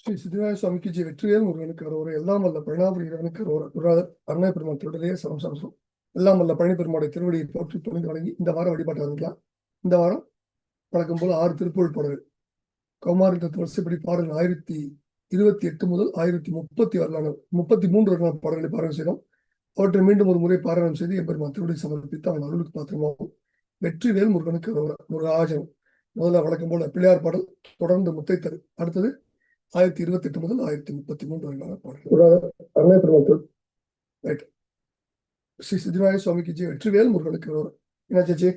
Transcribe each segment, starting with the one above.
ஸ்ரீ சித்திராய சுவாமிக்கு ஜி வெற்றிவேல் முருகனுக்கு அரோர எல்லாம் வல்ல பழனாபுரியனுக்கு இறைவனுக்கு குருநாதர் அருணா பெருமாள் திருடலே சரம் சரசம் எல்லாம் வல்ல பழனி பெருமாளை திருவடியை போற்றி தொழில் வழங்கி இந்த வாரம் வழிபாட்டு ஆரம்பிக்கலாம். இந்த வாரம் வழக்கம் போல ஆறு திருப்பூர் பாடல்கள் கௌமாரி தத்துவ வரிசைப்படி பாடல் ஆயிரத்தி இருபத்தி எட்டு முதல் ஆயிரத்தி முப்பத்தி வரலான முப்பத்தி மூன்று வரலான பாடல்களை பாராயணம் செய்தோம். அவற்றை மீண்டும் ஒரு முறை பாராயணம் செய்து எம்பெருமான் திருவடி சமர்ப்பித்து அவன் அருளுக்கு பாத்திரமாகும். வெற்றிவேல் முருகனுக்கு அரோர முருகாஜனம். முதல்ல வழக்கம் போல பிள்ளையார் பாடல் தொடர்ந்து முத்தைத்தரு. அடுத்தது ஆயிரத்தி இருபத்தி எட்டு முதல் ஆயிரத்தி முப்பத்தி மூன்று வரையிலான பாடல்கள். ரைட் ஸ்ரீ சித்திராய சுவாமிக்கு ஜி வெற்றிவேல் முருகனுக்கு அரோர என்ன சேச்சி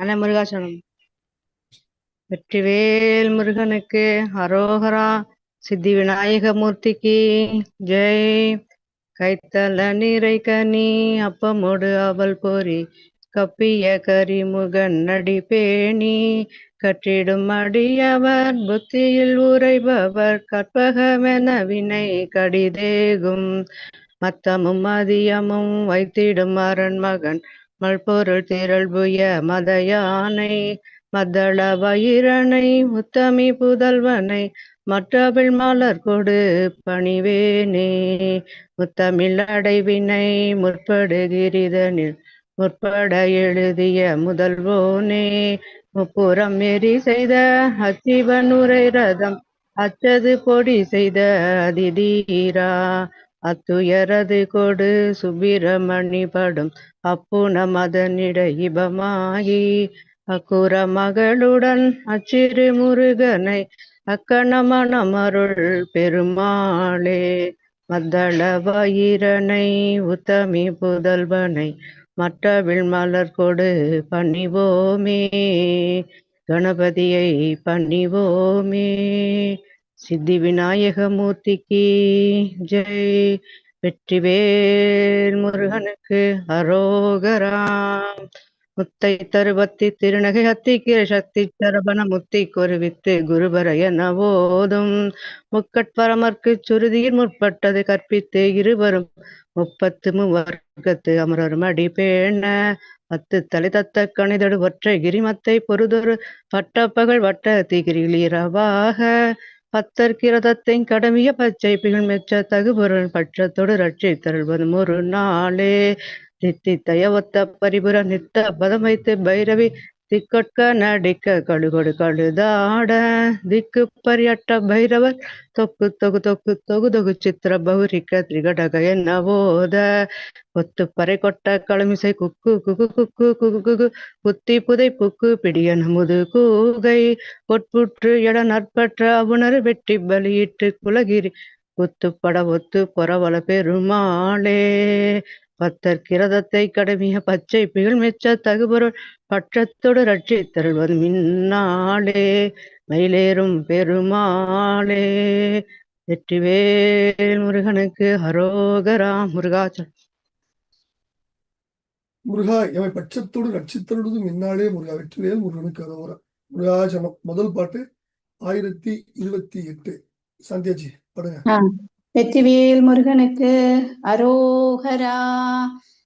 அண்ணா முருகாசனம் வெற்றிவேல் முருகனுக்கு அரோகரா சித்தி விநாயக மூர்த்திக்கு ஜெய். கைத்தல நீரை கனி அப்பமோடு அவள் பொறி கப்பிய கரிமுகன் நடிபேணி கற்றிடும் அடியவர் புத்தியில் உரைபவர் கற்பகமென வினை கடிதேகும். மத்தமும் மதியமும் வைத்திடும் அரண் மகன் மல்பொருள் திரள்புய மத யானை மதள வயிறனை முத்தமி புதல்வனை மற்றபிள் மலர் கொடு பணிவேனே. முத்தமிழ் அடைவினை முற்படுகிரிதனில் முற்பட எழுதிய முதல்வோனே முப்புறம் எரி செய்த அச்சிவனுரை ரதம் அச்சது பொடி செய்த அதிதீரா அத்துயரது கொடு சுப்பிரமணி படும் அப்புன மதனிட இபமாயி அக்குற மகளுடன் அச்சிறு முருகனை அக்கணமணமருள் பெருமாளே மத்தள வயிரனை உத்தமி புதல்வனை மற்றவிழ் மலர் கொடு பண்ணிவோமே கணபதியை பண்ணிவோமே சித்தி விநாயக மூர்த்திக்கு ஜெய். வெற்றிவேல் முருகனுக்கு அரோகராம் முத்தை தருபத்தி திருநகை ஹத்திக்கிற சக்தி சரபண முத்தி கொருவித்து குருபரைய நவோதும். முக்கட்பரமர்க்கு சுருதியில் முற்பட்டது கற்பித்து இருவரும் முப்பத்து மூவர்க்கத்து அமரரும் மடி பேண. பத்து தலை தத்த கணிதடு ஒற்றை கிரிமத்தை பொறுதொரு பட்டப்பகல் வட்ட திகிரிலீரவாக பத்தர் கிரதத்தை கடமிய பச்சை பிகள் மெச்ச தகுபொருள் பட்சத்தோடு ரட்சி தருள்வது ஒரு நாளே. நித்தி தயவத்த பரிபுர நித்த பதம் வைத்து பைரவி திக்கொட்க நடிக்க கழுகொடு கழுதாட. திக்கு பரியட்ட பைரவர் தொக்கு தொகு தொக்கு தொகு தொகு சித்திர பௌரிக்க திரிகடக என்னவோத கொத்து பறை கொட்ட களமிசை குக்கு குகு குக்கு குகு குகு குத்தி புதை புக்கு பிடிய நமுது கூகை. பொற்புற்று எட நற்பற்ற அவுணர் வெட்டி பலியிட்டு குலகிரி. குத்துப்பட ஒத்து பொறவள பெருமாளே. பத்தர் கிரதத்தை கடமிய பச்சை பிகள் மெச்ச தகுபொருள் பற்றத்தோடு ரட்சி தருள்வது மின்னாளே மயிலேறும் பெருமாளே. வெற்றிவேல் முருகனுக்கு ஹரோகரா முருகாச்சல் முருகா எவை பட்சத்தோடு ரட்சித்தருடுதும் இந்நாளே முருகா வெற்றிவேல் முருகனுக்கு அரோர முருகாஜனம் முதல் பாட்டு ஆயிரத்தி இருபத்தி எட்டு. சந்தியாஜி படுங்க. வெற்றிவேல் முருகனுக்கு அரோகரா.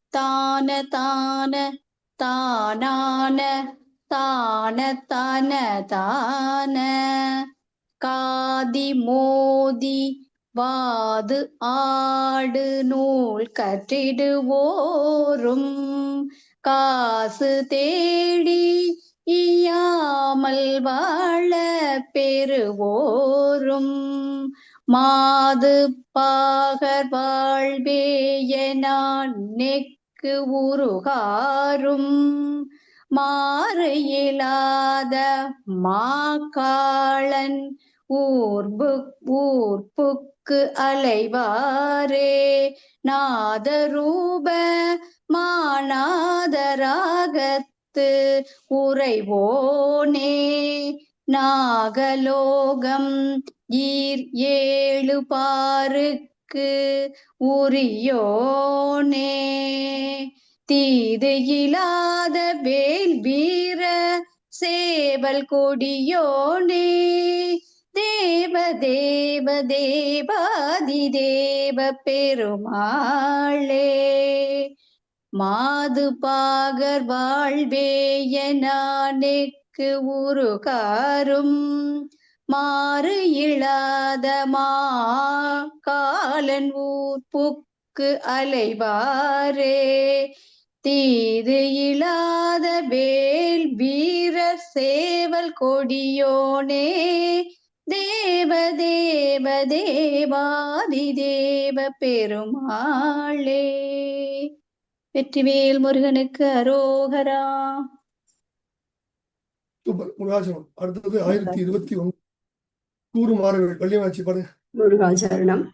தான தான தானான தான தான தான. காதி மோதி வாது ஆடு நூல் கற்றிடுவோரும். காசு தேடி இயாமல் வாழ பெறுவோரும். மாது பாகர் வாழ்வேயனான் நெக்கு உருகாரும். மாறு இயலாத மாக்காளன் ஊர்பு ஊர்ப்புக்கு அலைவாரே. நாதரூப மாநாதராகத்து உறைவோனே. நாகலோகம் ஈர் ஏழு பாருக்கு உரியோனே. தீது இல்லாத வேல் வீர சேவல் கொடியோனே. தேவ தேவ தேவாதி தேவ பெருமாளே. மாது பாகர் வாழ்வேய நானேக்கு உருகாரும். மாறு இழாத காலன் ஊர் புக்கு அலைவாரே. தீது இழாத வேல் வீரர் சேவல் கொடியோனே. தேவ தேவ தேவாதி தேவ பெருமாளே. வெற்றிவேல் முருகனுக்கு அரோகரா. முருகாசனம். அடுத்தது ஆயிரத்தி இருபத்தி ஒன்று. கூறு மாறுகள் வள்ளியமாச்சி பாருங்க. முருகாசரணம்.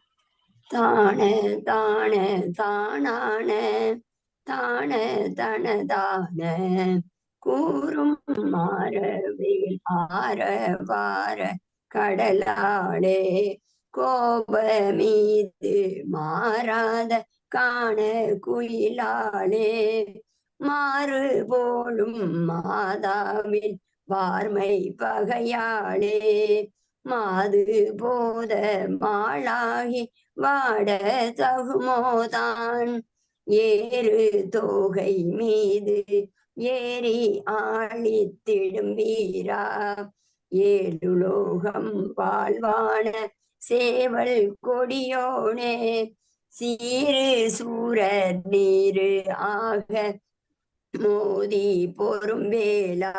தான தான தானான தான தன தான. கூறும் மாறவேல் ஆற வார கடலாளே. கோப மீது மாறாத காண குயிலாளே. மாறு போலும் மாதாவின் வார்மை பகையாளே. மாது போத மாளாகி வாட தகுமோதான். ஏறு தோகை மீது ஏறி ஆழித்திடும் வீரா ஏழுலோகம் வாழ்வான சேவல் கொடியோனே. சீரு சூரர் நீரு ஆக மோதி பொறும்பேலா.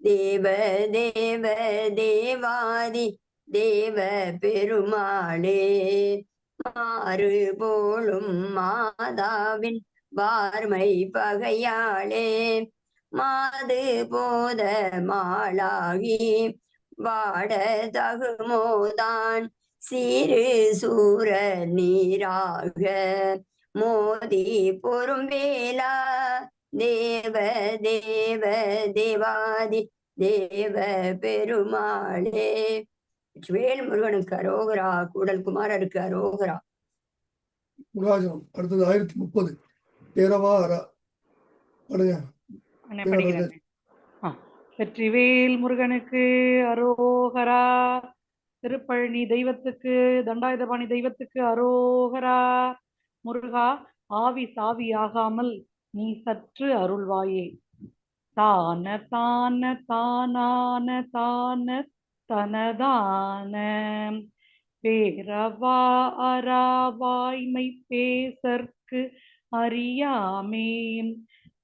தேவ தேவ தேவாதி தேவ பெருமாளே. மாறு போலும் மாதாவின் வார்மை பகையாளே. மாது போத மாளாகி வாட தகுமோதான் சீரு சூர நீராக. மோதி பொறும் வேளா தேவ தேவ தேவாதி தேவ பெருமாளே. வேல் முருகனுக்கு அரோகரா கூடல் குமாரருக்கு அரோகரா. முருகாசனம் அடுத்தது ஆயிரத்தி முப்பது. வெற்றிவேல் முருகனுக்கு அரோகரா. திருப்பழனி தெய்வத்துக்கு தண்டாயுதபாணி தெய்வத்துக்கு அரோகரா. முருகா ஆவி சாவி ஆகாமல் நீ சற்று அருள்வாயே. தான தான தானான தான தனதான. பேரவா அராவாய்மை பேசற்கு அறியாமே.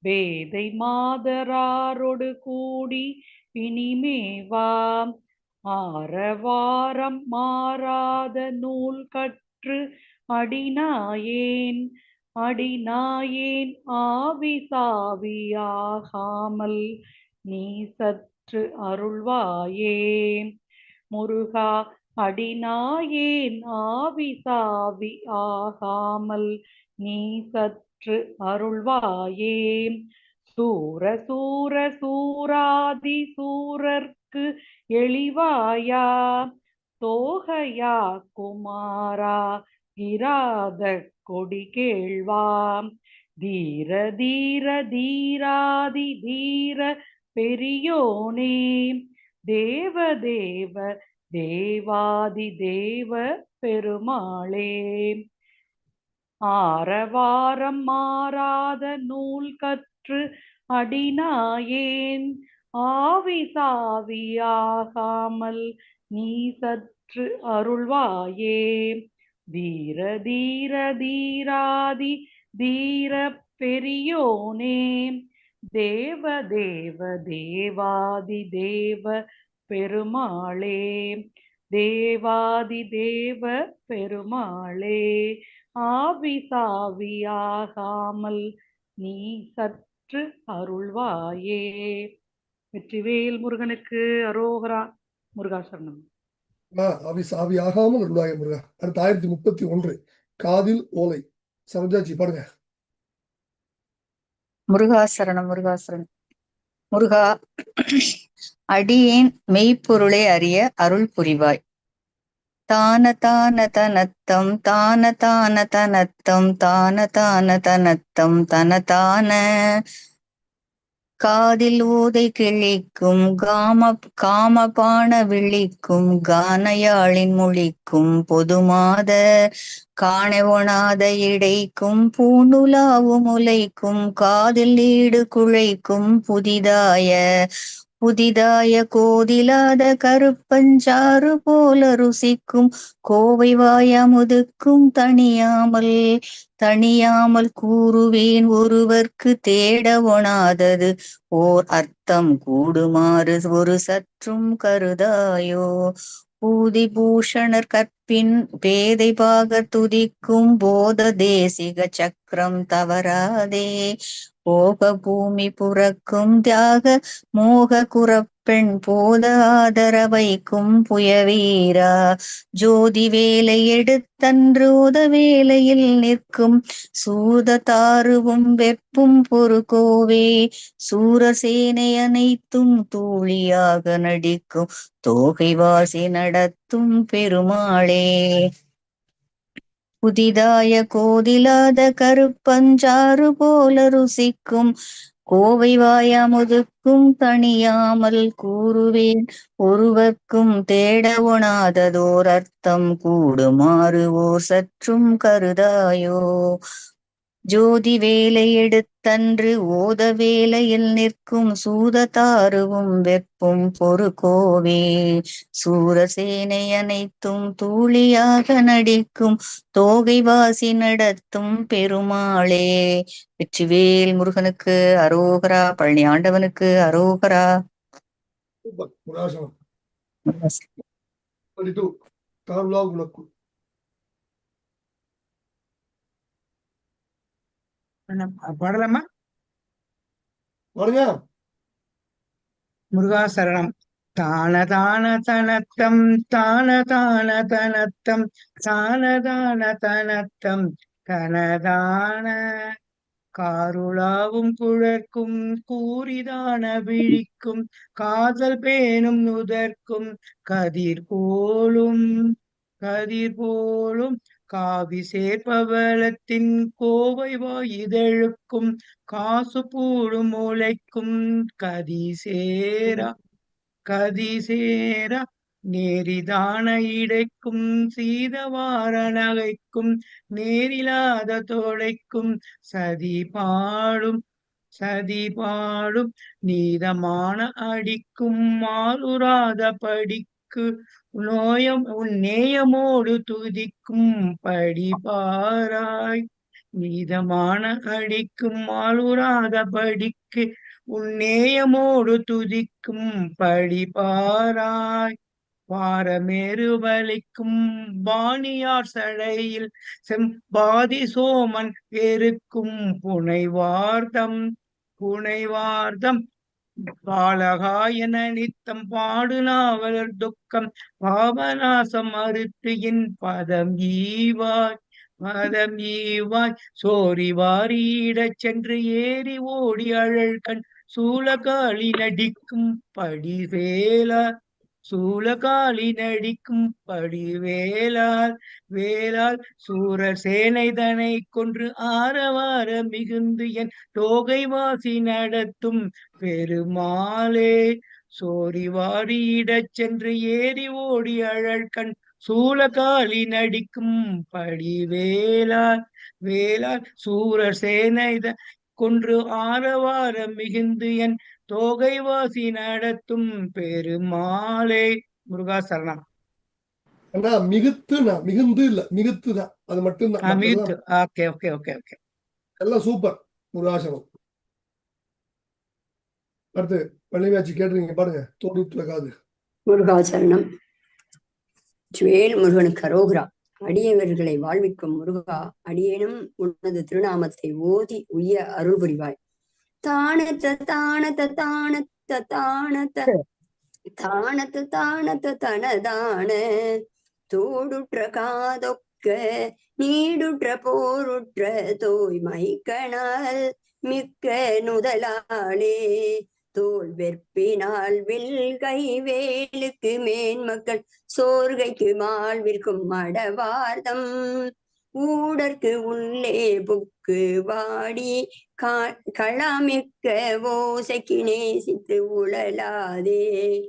வேதை மாதராரோடு கூடி பிணிமேவாம் ஆரவாரம் மாறாத நூல் கற்று அடிநாயேன் அடிநாயேன் ஆவி சாவியாகாமல் நீ சற்று அருள்வாயே. முருகா அடிநாயேன் ஆவி சாவி ஆகாமல் நீ சற்று அருள்வாயே. சூர சூர சூராதி சூரர்க்கு எளிவாயா தோகையா குமாரா கிராத கொடி கேள்வாம். தீர தீர தீராதி தீர பெரியோனே. தேவ தேவ தேவாதி தேவ பெருமாளே. ஆரவாரம் மாறாத நூல் கற்று அடினாயேன். ஆவி சாவியாகாமல் நீ சற்று அருள்வாயே. தீர தீர தீராதி தீர பெரியோனே. தேவ தேவ தேவாதி தேவ பெருமாளே. தேவாதி தேவ பெருமாளே. ஆவி சாவியாகாமல் நீ சற்று அருள்வாயே. வெற்றிவேல் முருகனுக்கு அரோகரா முருகாசரணம். அவி சாவி ஆகாமல் அருளாய முருகா அடுத்து ஆயிரத்தி முப்பத்தி ஒன்று காதில் ஓலை. சரோஜாஜி பாருங்க முருகாசரணம் முருகாசரணம். முருகா அடியேன் மெய்ப்பொருளை அறிய அருள் புரிவாய். தான தான தனத்தம் தான தான தனத்தம் தான தான தனத்தம் தன தான. காதில் ஊதை கிழிக்கும் காம காமபான விழிக்கும் கானயாழின் மொழிக்கும் பொதுமாத காணவொணாத இடைக்கும் பூணுலாவும் உலைக்கும் காதில் ஈடு குழைக்கும் புதிதாய புதிதாய கோதிலாத கருப்பஞ்சாறு போல ருசிக்கும் கோவை வாயமுதுக்கும் தணியாமல் தணியாமல் கூறுவேன் ஒருவர்க்கு தேட ஒணாதது. ஓர் அர்த்தம் கூடுமாறு ஒரு சற்றும் கருதாயோ? பூதி பூஷணர் கற்ப பேதை பாக துதிக்கும் போத தேசிக சக்கரம் தவறாதே. போக பூமி புறக்கும் தியாக மோக குறப்பெண் போத ஆதரவைக்கும் புயவீரா. ஜோதி வேலை எடுத்தன்றோத வேலையில் நிற்கும் சூத தாருவும் வெப்பும் பொறுகோவே சூரசேனை அனைத்தும் தூளியாக நடிக்கும் தோகைவாசி நடத்த நடத்தும் பெருமாளே. புதிதாய கோதிலாத கருப்பஞ்சாறு போல ருசிக்கும். கோவை வாயாமுதுக்கும் தனியாமல் கூறுவேன். ஒருவர்க்கும் தேட ஒணாததோர் அர்த்தம் கூடுமாறு ஓர் சற்றும் கருதாயோ. ஜோதி வேலை எடுத்தன்று ஓத வேலையில் நிற்கும் சூத தாருவும் வெப்பும் பொறுகோவே சூரசேனை அனைத்தும் தூளியாக நடிக்கும் தோகை வாசி நடத்தும் பெருமாளே. வெற்றிவேல் முருகனுக்கு அரோகரா பழனி ஆண்டவனுக்கு அரோகரா டூ கார்லா உனக்கு பாடலாமா? முருகா சரணம் தான தான தனத்தம் தான தான தனத்தம் தான தான தனத்தம் தனதான காருளாவும் குழற்கும் கூறிதான விழிக்கும் காதல் பேணும் நுதற்கும் கதிர் போலும் கதிர் போலும் காவி சேர்பவளத்தின் கோவை இதழுக்கும் காசு பூடும் மூளைக்கும் கதி சேரா கதி சேரா. நேரிதான இடைக்கும் சீதவார நகைக்கும் நேரிலாத தோழைக்கும் சதி பாடும் சதி பாடும். நீதமான அடிக்கும் மாறுராத படிக்கு நோயம் உன் நேயமோடு துதிக்கும் படிபாராய். நீதமான அடிக்கும் ஆளுராத படிக்கு உன் நேயமோடு துதிக்கும் படிபாராய். பாரமேறு வலிக்கும் பாணியார் சடையில் செம்பாதி சோமன் பெருக்கும் புனைவார்த்தம் புனைவார்த்தம் பாலகாயன நித்தம் பாடு நாவலர் துக்கம் பாவநாசம் அறுத்து என் பதம் ஈவாய் மதம் ஈவாய். சோரி வாரியிடச் சென்று ஏறி ஓடி அழல் கண் சூலகாளி நடிக்கும் படி படிவேலார் சூலகாளி நடிக்கும் படி வேளால் சூரர் சேனைதனை கொன்று ஆரவார மிகுந்து என் தோகை வாசி நடத்தும் பெருமாளே. சோரி வாரியிடச் சென்று ஏறி ஓடி அழல் கண் சூலகாளி நடிக்கும் படி வேளால் சூரர் சேனைத கொன்று ஆரவார மிகுந்து என் தோகை வாசி நடத்தும் பெருமாளே. முருகா சரணம். ஏன்னா மிகுத்துனா மிகுந்து இல்ல மிகுத்து தான் அது மட்டும்தான் மிகுத்து. Okay okay okay okay. எல்லாம் சூப்பர். முருகாசனம். அடுத்து பழனியாச்சி கேட்டுருங்க பாருங்க. தோடுத்துல காது. முருகாசரணம் ஜுவேல் முருகனுக்கு அரோகரா. அடியவர்களை வாழ்விக்கும் முருகா அடியேனும் உனது திருநாமத்தை ஓதி உய்ய அருள் புரிவாய் தானத்த தானத்த தானத்த தானத்த. தானத்த தனதான. தூடுற்ற காதொக்க நீடுற்ற போருற்ற தோய்மை கணால் மிக்க நுதலாளே. தோல் வெற்பினால் வில் கை வேலுக்கு மேன்மக்கள் சோர்கைக்கு மால்விற்கும் மடவார்தம். ஊடற்கு உள்ளே புக்கு வாடி கா- களமிக்க ஓசைக்கு நேசித்து உழலாதே.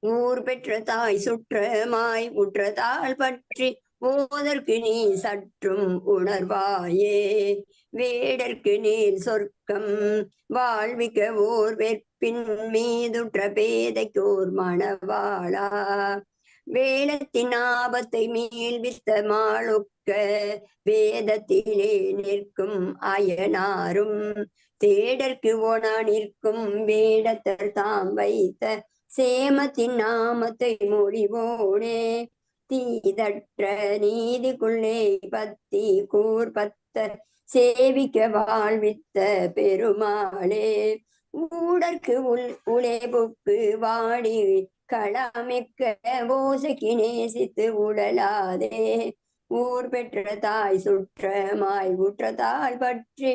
ஊர் பெற்ற தாய் சுற்றமாய் உற்றதால் பற்றி ஓதற்கு நீ சற்றும் உணர்வாயே. வேடற்கு நீர் சொர்க்கம் வாழ்விக்க ஓர் வெற்பின் பின் மீதுற்ற பேதைக்கோர் மணவாளா. வேளத்தின் ஆபத்தை மீள்வித்த மாளுக்க நிற்க வேதத்திலே நிற்கும் அயனாரும் தேடற்கு ஓனா நிற்கும் வேடத்தர் தாம் வைத்த சேமத்தின் நாமத்தை மொழிவோனே. தீதற்ற நீதிக்குள்ளே பத்தி கூர்பத்த சேவிக்க வாழ்வித்த பெருமாளே. ஊடற்கு உள் உழைப்புக்கு வாடி களமிக்க ஓசைக்கு நேசித்து உடலாதே. ஊர் பெற்ற தாய் சுற்றமாய் உற்றதால் பற்றி.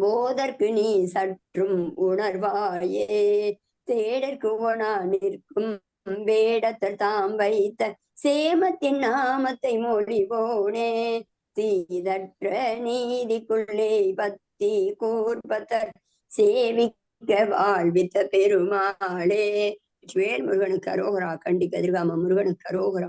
போதற்கு நீ சற்றும் உணர்வாயே. தேடற்கு ஒனா நிற்கும் வேடத்தர் தாம் வைத்த சேமத்தின் நாமத்தை மொழிவோனே. தீதற்ற நீதிக்குள்ளே பத்தி கூர்பத்தர் சேவிக்க வாழ்வித்த பெருமாளே. வேல் முருகனுக்கு அரோகரா கண்டி கதிர்காம முருகனுக்கு அரோகரா.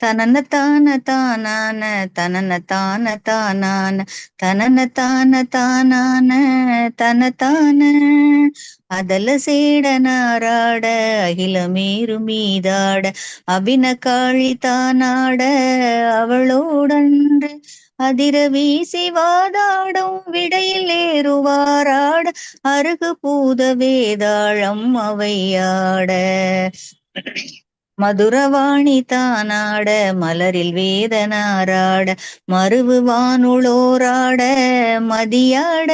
தனன தான தானான தனன தான தானான தனன தான தானான தன தான. அதல சேட நாராட அகிலமேரு மீதாட அபின காழி தானாட அவளோடன்று அதிர வீசி வாதாடும் விடையில் ஏறுவாராட அருகு பூத வேதாளம் அவையாட. மதுரவாணி தானாட மலரில் வேதனாராட மருவு வானுளோராட மதியாட.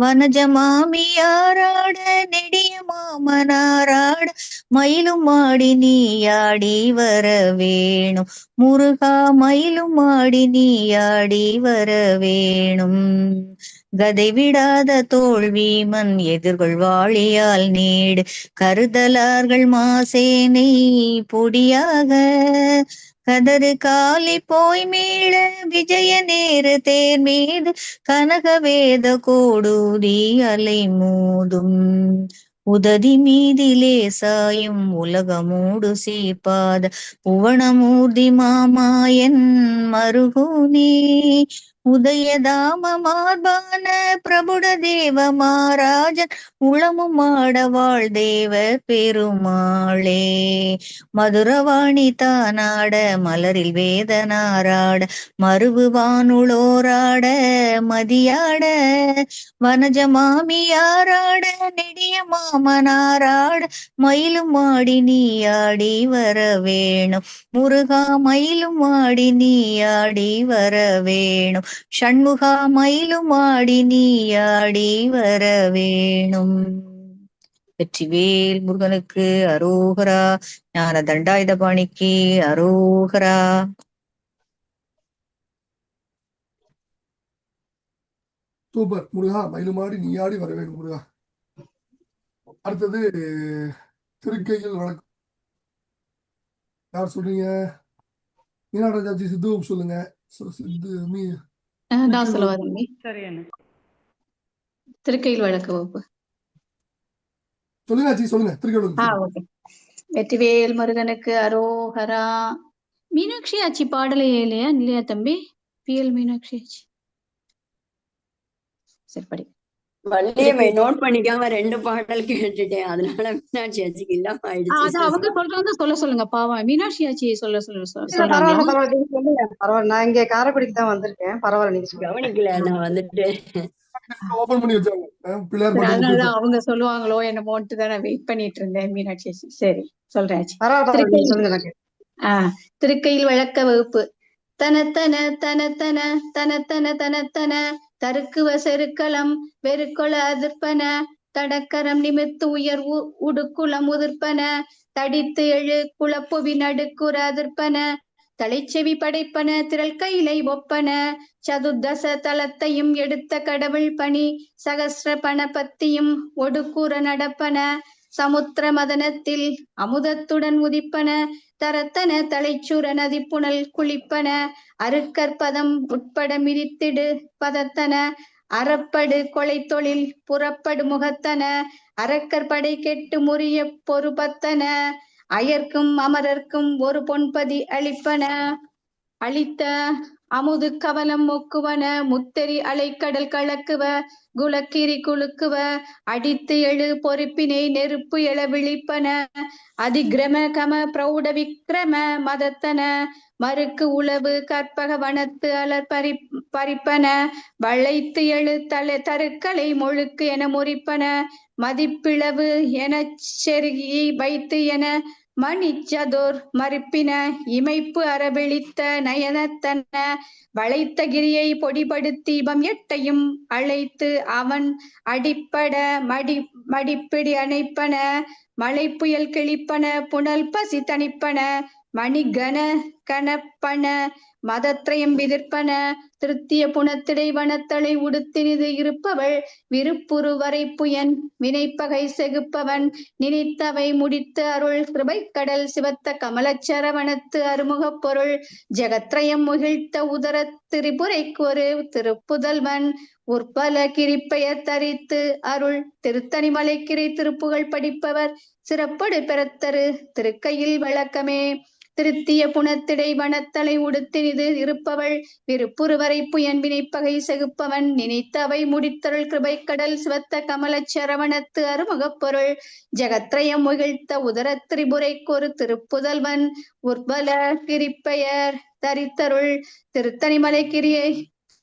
வனஜமாமியாராட நெடிய மாமனாராட மயிலும் மாடி நீயாடி வர வேணும். முருகா மயிலும் மாடி நீயாடி வர வேணும். கதை விடாத தோல்வீமன் எதிர்கொள் வாழியால் நீடு. கருதலார்கள் மாசேனை பொடியாக கதறு காலி போய் மீள விஜய நேர தேர் மீது கனக வேத கோடூதி அலை மோதும். உததி மீதிலே சாயும் உலகமூடு சீப்பாத புவனமூர்த்தி மாமாயன் மருகுனே. உதயதாம மார்பான பிரபுட தேவ மாராஜன் உளமும் ஆடவாள் தேவ பெருமாளே. மதுரவாணி தானாட மலரில் வேதனாராட மருவு வானுளோராட மதியாட வனஜ மாமியாராட நெடிய மாமனாராட மயிலும் ஆடி நீயாடி வர வேணும். முருகா மயிலும் ஆடி நீயாடி வர வேணும். ஷண்முகா மயிலுமாடி நீயாடி வர வேணும். வெற்றிவேல் முருகனுக்கு அரோகரா ஞான தண்டாயுதபாணிக்கு அரோகரா. சூப்பர். முருகா மயிலுமாடி நீயாடி வர வேண்டும் முருகா. அடுத்தது திருக்கையில் வழக்கு. யார் சொல்றீங்க? மீனாராஜாச்சி சித்து சொல்லுங்க. சித்து மீ ஆஹ் நான் திருக்கையில் சொல்லவா தம்பி சரி அண்ணா. திருக்கையில் வழக்கு வகுப்பு. சொல்லுங்க சொல்லுங்க. வெற்றிவேல் முருகனுக்கு அரோகரா. மீனாட்சி ஆச்சி பாடலையே இல்லையா இல்லையா தம்பி? பிஎல் மீனாட்சி ஆச்சி. சரி படி. வள்ளியம்மை நோட் பண்ணிக்காம ரெண்டு பாடல் கேட்டுட்டேன். அதனால மீனாட்சி ஆச்சிக்கு இல்லாம ஆயிடுச்சு. அது அவங்க சொல்றாங்க சொல்ல சொல்லுங்க. பாவம். மீனாட்சி ஆச்சி சொல்ல சொல்லுங்க. பரவாயில்ல நான் இங்க காரைக்குடிக்கு தான் வந்திருக்கேன். பரவாயில்ல நீங்க கவனிக்கல நான் வந்துட்டு. அவங்க சொல்லுவாங்களோ என்னமோன்ட்டு தான் நான் வெயிட் பண்ணிட்டு இருந்தேன் மீனாட்சி ஆச்சி சரி சொல்றேன் திருக்கையில் சொல்லுங்க நான் கேட்கிறேன். ஆஹ் திருக்கையில் வழக்க வகுப்பு. தனத்தன தனத்தன தனத்தன தனத்தன தருக்குவ செருக்களம் வெறுக்கொள அதிர்ப்பன தடக்கரம் நிமித்து உயர் உடுக்குளம் உதிர்ப்பன தடித்து எழு குளப்புவி நடுக்குற அதிர்ப்பன தலைச்செவி படைப்பன திரள் கையிலை ஒப்பன சதுர்தச தலத்தையும் எடுத்த கடவுள் பணி சகசிர பண பத்தியும் ஒடுக்குற நடப்பன சமுத்திர மதனத்தில் அமுதத்துடன் உதிப்பன தரத்தன தலைச்சுர நதிப்புணல் குளிப்பன அருக்கற்பதம் உட்பட மிதித்திடு பதத்தன அறப்படு கொலை தொழில் புறப்படு முகத்தன அறக்கற்படை கெட்டு முறிய பொறுப்பத்தன அயர்க்கும் அமரர்க்கும் ஒரு பொன்பதி அளிப்பன. அளித்த அமுது கவலம் மொக்குவன முத்தெறி அலைக்கடல் கலக்குவ குலக்கிரி குலுக்குவ அடித்து எழு பொறுப்பினை நெருப்பு எழ விழிப்பன அதிகிரம கம பிரௌட விக்ரம மதத்தன மறுக்கு உளவு கற்பக வனத்து அலர் பறி பறிப்பன வளைத்து எழு தலை தருக்களை மொழுக்கு என முறிப்பன மதிப்பிளவு என செருகி வைத்து என மணிச்சதோர் மறுப்பின இமைப்பு அறவெளித்த நயனத்தன வளைத்த கிரியை பொடிபடுத்தி தீபம் எட்டையும் அழைத்து அவன் அடிப்பட மடி மடிப்பிடி அணைப்பன மழை புயல் கிழிப்பன புனல் பசி தணிப்பன மணிகன கனப்பன மதத்ரயம் விதிர்ப்பன திருத்திய புனத்திடை வனத்தலை உடுத்தினிது இருப்பவள் விருப்புருவரை புயன் வினைப்பகை செகுப்பவன் நினைத்தவை முடித்து அருள் கிருபை கடல் சிவத்த கமலச்சரவணத்து அருமுகப் பொருள் ஜெகத்ரயம் முகிழ்த்த உதர திரிபுரைக்கு ஒரு திருப்புதல்வன் உற்பல கிரிப்பெயர் தரித்து அருள் திருத்தணிமலை கிரை திருப்புகழ் படிப்பவர் சிறப்படு பெறத்தரு திருக்கையில் விளக்கமே. திருத்திய புனத்திடை வனத்தலை உடுத்தினிது இருப்பவள். விருப்புருவரை புயன் வினைப்பகை செகுப்பவன். நினைத்தவை முடித்தருள் கிருபை கடல் சிவத்த கமலச் சரவணத்து அருமுகப் பொருள் ஜெகத்ரயம் முகிழ்த்த உதர திரிபுரைக்கொரு திருப்புதல்வன். உர்வல கிரிப்பெயர் தரித்தருள். திருத்தணிமலை கிரியை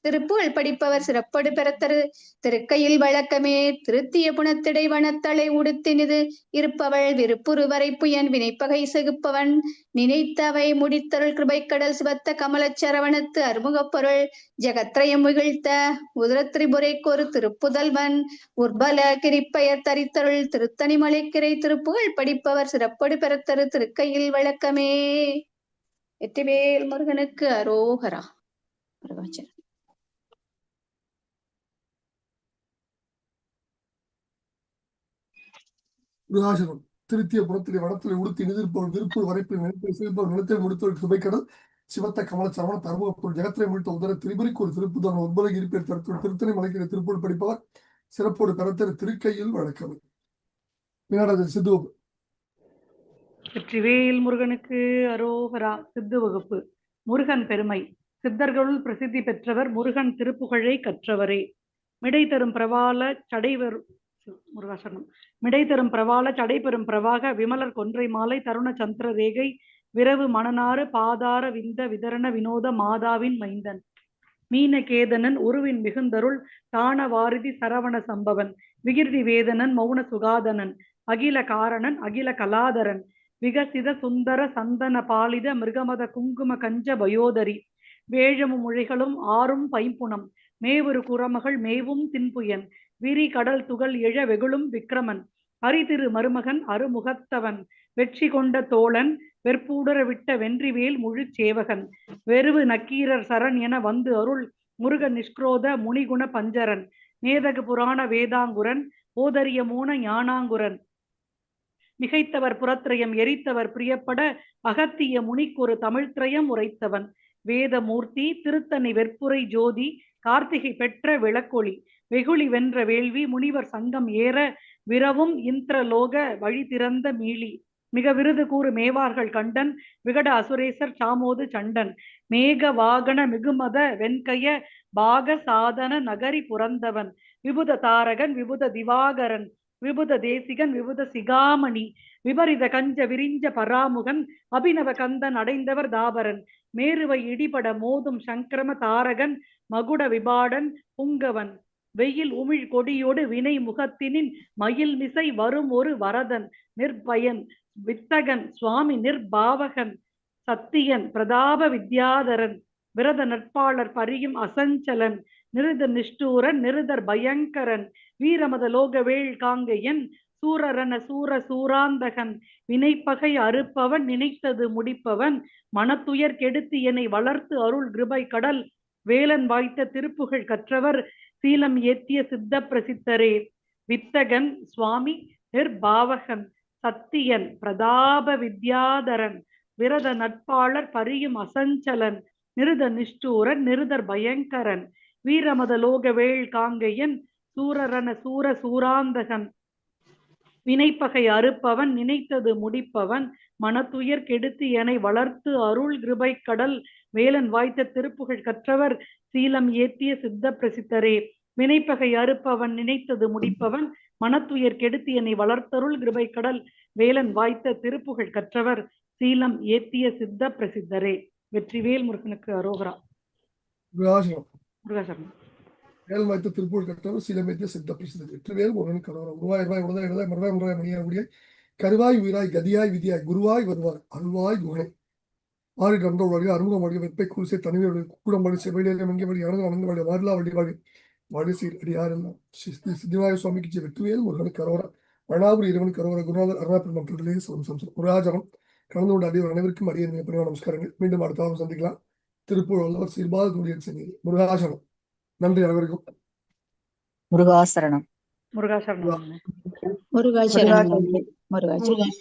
திருப்புகழ் படிப்பவர் சிறப்படு பெறத்தரு. திருக்கையில் வழக்கமே திருத்திய புணத்திடை வனத்தலை உடுத்தினிது. இருப்பவள் விருப்புருவரை புயன் வினைப்பகை செகுப்பவன். நினைத்தவை முடித்தருள் கிருபைக்கடல் சிவத்த கமலச் சரவணத்து அருமுகப் பொருள். ஜெகத்ரயம் முகிழ்த்த உதரத்ரிபுரைக்கொரு திருப்புதல்வன். உர்பல கிரிப்பெயர் தரித்தருள் திருத்தணிமலை கிரை திருப்புகழ் படிப்பவர் சிறப்படு பெறத்தரு. திருக்கையில் வழக்கமே. வெற்றிவேல் முருகனுக்கு அரோகரா. முருகாச்சலம் முருகாசனம் திருத்திய புறத்திலே வடத்திலே உடுத்தி நிதிர்ப்பவன் விருப்பு வரைப்பில் நினைப்பை சிரிப்பவள் நிலத்தை முடித்தவள் சுபைக்கடல் சிவத்த கமல சரவண தருமபுரம் ஜெகத்திரை முடித்த உதர திரிபுரிக்கு ஒரு திருப்புதன் ஒன்பது இருப்பேர் தருத்தோடு திருத்தணி மலைக்கிற திருப்பூர் படிப்பவர் சிறப்போடு பெறத்திற திருக்கையில் வழக்கம். வினாடது சித்து வெற்றிவேல் முருகனுக்கு அரோகரா சித்து வகுப்பு. முருகன் பெருமை. சித்தர்களுள் பிரசித்தி பெற்றவர் முருகன் திருப்புகழை கற்றவரே. மிடை தரும் பிரபால சடைவர் முருகாசனம் மிடை தரும் பிரவால சடை பெறும் பிரவாக விமலர் கொன்றை மாலை தருண சந்திர ரேகை விரவு மணனாறு பாதார விந்த விதரண வினோத மாதாவின் மைந்தன். மீனகேதனன் உருவின் மிகுந்தருள் தான வாரிதி சரவண சம்பவன். விகிர்தி வேதனன் மௌன சுகாதனன். அகில காரணன் அகில கலாதரன். விகசித சுந்தர சந்தன பாலித மிருகமத குங்கும கஞ்ச பயோதரி வேழமும் மொழிகளும் ஆறும் பைம்புணம். மேவுரு குரமகள் மேவும் தின்புயன். விரி கடல் துகள் எழ வெகுளும் விக்கிரமன். அரிதிரு மருமகன் அருமுகத்தவன். வெற்றி கொண்ட தோழன் வெற்பூடர விட்ட வென்றிவேல் முழு சேவகன். வெறுவு நக்கீரர் சரண் என வந்து அருள் முருக நிஷ்கிரோத முனிகுண பஞ்சரன். மேதகு புராண வேதாங்குரன் ஓதரிய மூன ஞானாங்குரன். மிகைத்தவர் புறத்திரயம் எரித்தவர் பிரியப்பட அகத்திய முனிக்கொரு தமிழ்த்திரயம் உரைத்தவன். வேதமூர்த்தி திருத்தணி வெற்புரை ஜோதி கார்த்திகை பெற்ற விளக்கொளி. வெகுளி வென்ற வேள்வி முனிவர் சங்கம் ஏற விரவும் இந்திரலோக வழி திறந்த மீளி. மிக விருது கூறு மேவார்கள் கண்டன் விகட அசுரேசர் சாமோது சண்டன். மேக வாகன மிகுமத வெண்கைய பாக சாதன நகரி புரந்தவன். விபுத தாரகன் விபுத திவாகரன். விபுத தேசிகன் விபுத சிகாமணி. விபரித கஞ்ச விரிஞ்ச பராமுகன் அபிநவ கந்தன் அடைந்தவர் தாபரன். மேருவை இடிபட மோதும் சங்கிரம தாரகன் மகுட விபாடன் புங்கவன். வெயில் உமிழ் கொடியோடு வினை முகத்தினின் மயில் மிசை வரும் ஒரு வரதன் நிர்பயன் வித்தகன் சுவாமி நிர்பாவகன் சத்தியன் பிரதாப வித்யாதரன் விரத நட்பாளர் பரியும் அசஞ்சலன் நிருத நிஷ்டூரன் நிருதர் பயங்கரன் வீரமத லோகவேள் காங்கையன் சூரரன சூர சூராந்தகன் வினைப்பகை அறுப்பவன் நினைத்தது முடிப்பவன் மனத்துயர் கெடுத்து என்னை வளர்த்து அருள் கிருபை கடல் வேலன் வாய்த்த திருப்புகழ் கற்றவர் சீலம் ஏத்திய சித்த பிரசித்தரே. வித்தகன் சுவாமி நிர்பாவகன் சத்தியன் பிரதாப வித்யாதரன் விரத நட்பாளர் பரியும் அசஞ்சலன் நிருத நிஷ்டூரன் நிருதர் பயங்கரன் வீரமத லோக வேள் காங்கையன் சூரரன சூர சூராந்தகன். வினைப்பகை அறுப்பவன் நினைத்தது முடிப்பவன் மனத்துயர் கெடுத்து என வளர்த்து அருள் கிருபை கடல் வேலன் வாய்த்த திருப்புகழ் கற்றவர் சீலம் ஏத்திய சித்த பிரசித்தரே. வினைப்பகை அறுப்பவன் நினைத்தது முடிப்பவன் மனத்துயர் கெடுத்து என்னை வளர்த்தருள் கிருபை கடல் வேலன் வாய்த்த திருப்புகழ் கற்றவர் சீலம் ஏத்திய சித்த பிரசித்தரே. வெற்றிவேல் முருகனுக்கு அரோகரா. வேல் வாய்த்த திருப்பூர் கட்டவர் சீலமேத்திய சித்த பிரசித்தர். வெற்றிவேல் முருகன் கரோரா உருவாய் ரூபாய் உடனே எழுதாய் மறுவாய் மணியாய் முடியாய். கருவாய் உயிராய் கதியாய் விதியாய் குருவாய் வருவாய் அருள்வாய் குகனை. ஆறு நன்ற வழி அறுமுக வழி வெப்பை குருசை தனிமை வழி கூடம் வழி செவையிலே மங்கிய வழி அணங்கு வணங்க வழி வாரிலா வழி வழி வழி சீர் அடியாரெல்லாம் ஸ்ரீ சித்திவாய சுவாமிக்கு ஜெய. வெற்றிவேல் முருகனுக்கு கரோரா. வரணாபுரி இறைவனுக்கு கரோரா. குருநாதர் அருணாபுரி மக்களிடையே சம் சம்சம் முருகாஜனம் கலந்து கொண்ட அடியவர் அனைவருக்கும் அடிய பணிவான நமஸ்காரங்கள். மீண்டும் அடுத்த வாரம் சந்திக்கலாம். திருப்பூர் உள்ளவர் சீர்பாத துணியன் சென்னி முருகாசனம் நன்றி அனைவருக்கும். முருகாசரணம் முருகாசரணம் முருகாச்சரணம் நன்றி முருகாச்சரணம்